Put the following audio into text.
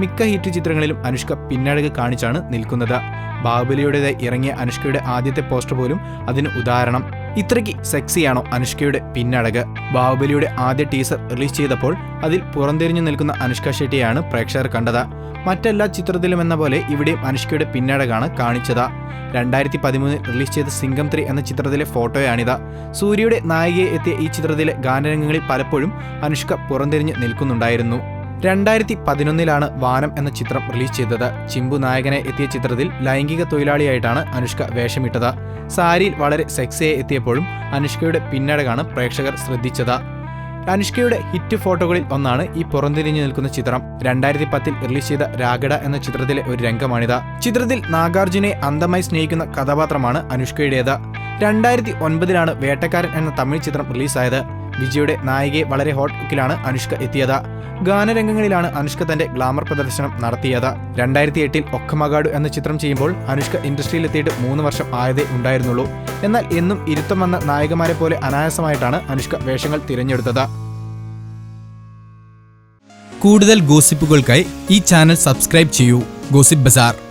മിക്ക ഹിറ്റ് ചിത്രങ്ങളിലും അനുഷ്ക പിന്നഴക് കാണിച്ചാണ് നിൽക്കുന്നത്. ബാഹുബലിയുടേത് ഇറങ്ങിയ അനുഷ്കയുടെ ആദ്യത്തെ പോസ്റ്റർ പോലും അതിന് ഉദാഹരണം. ഇത്രയ്ക്ക് സെക്സിയാണോ അനുഷ്കയുടെ പിന്നഴക് ബാഹുബലിയുടെ ആദ്യ ടീസർ റിലീസ് ചെയ്തപ്പോൾ അതിൽ പുറംതിരിഞ്ഞു നിൽക്കുന്ന അനുഷ്ക ഷെട്ടിയാണ് പ്രേക്ഷകർ കണ്ടത്. മറ്റെല്ലാ ചിത്രത്തിലും എന്ന പോലെ ഇവിടെയും അനുഷ്കയുടെ പിന്നഴകാണ് കാണിച്ചത്. രണ്ടായിരത്തി പതിമൂന്നിൽ റിലീസ് ചെയ്ത സിംഗം ത്രീ എന്ന ചിത്രത്തിലെ ഫോട്ടോയാണിത്. സൂര്യയുടെ നായികയെ എത്തിയ ഈ ചിത്രത്തിലെ ഗാനരംഗങ്ങളിൽ പലപ്പോഴും അനുഷ്ക പുറംതിരിഞ്ഞ് നിൽക്കുന്നുണ്ടായിരുന്നു. രണ്ടായിരത്തി പതിനൊന്നിലാണ് വാനം എന്ന ചിത്രം റിലീസ് ചെയ്തത്. ചിമ്പു നായകനെ എത്തിയ ചിത്രത്തിൽ ലൈംഗിക തൊഴിലാളിയായിട്ടാണ് അനുഷ്ക വേഷമിട്ടത്. സാരിയിൽ വളരെ സെക്സിയെ എത്തിയപ്പോഴും അനുഷ്കയുടെ പിന്നടകാണ് പ്രേക്ഷകർ ശ്രദ്ധിച്ചത്. അനുഷ്കയുടെ ഹിറ്റ് ഫോട്ടോകളിൽ ഒന്നാണ് ഈ പുറംതിരിഞ്ഞു നിൽക്കുന്ന ചിത്രം. രണ്ടായിരത്തി പത്തിൽ റിലീസ് ചെയ്ത രാഗഡ എന്ന ചിത്രത്തിലെ ഒരു രംഗമാണിത്. ചിത്രത്തിൽ നാഗാർജുനെ അന്തമായി സ്നേഹിക്കുന്ന കഥാപാത്രമാണ് അനുഷ്കയുടേത്. രണ്ടായിരത്തി ഒൻപതിലാണ് വേട്ടക്കാരൻ എന്ന തമിഴ് ചിത്രം റിലീസായത്. വിജയുടെ നായികയെ വളരെ ഹോട്ട് ലുക്കിലാണ് അനുഷ്ക എത്തിയത്. ഗാനരംഗങ്ങളിലാണ് അനുഷ്ക തന്റെ ഗ്ലാമർ പ്രദർശനം നടത്തിയത്. രണ്ടായിരത്തി എട്ടിൽ ഒക്കമകാടു എന്ന ചിത്രം ചെയ്യുമ്പോൾ അനുഷ്ക ഇൻഡസ്ട്രിയിലെത്തിയിട്ട് മൂന്ന് വർഷം ആയതേ ഉണ്ടായിരുന്നുള്ളൂ. എന്നാൽ എന്നും ഇരുത്തം വന്ന നായകമാരെ പോലെ അനായാസമായിട്ടാണ് അനുഷ്ക വേഷങ്ങൾ തിരഞ്ഞെടുത്തത്. കൂടുതൽ ഗോസിപ്പുകൾക്കായി ഈ ചാനൽ സബ്സ്ക്രൈബ് ചെയ്യൂ. Gossip bazaar.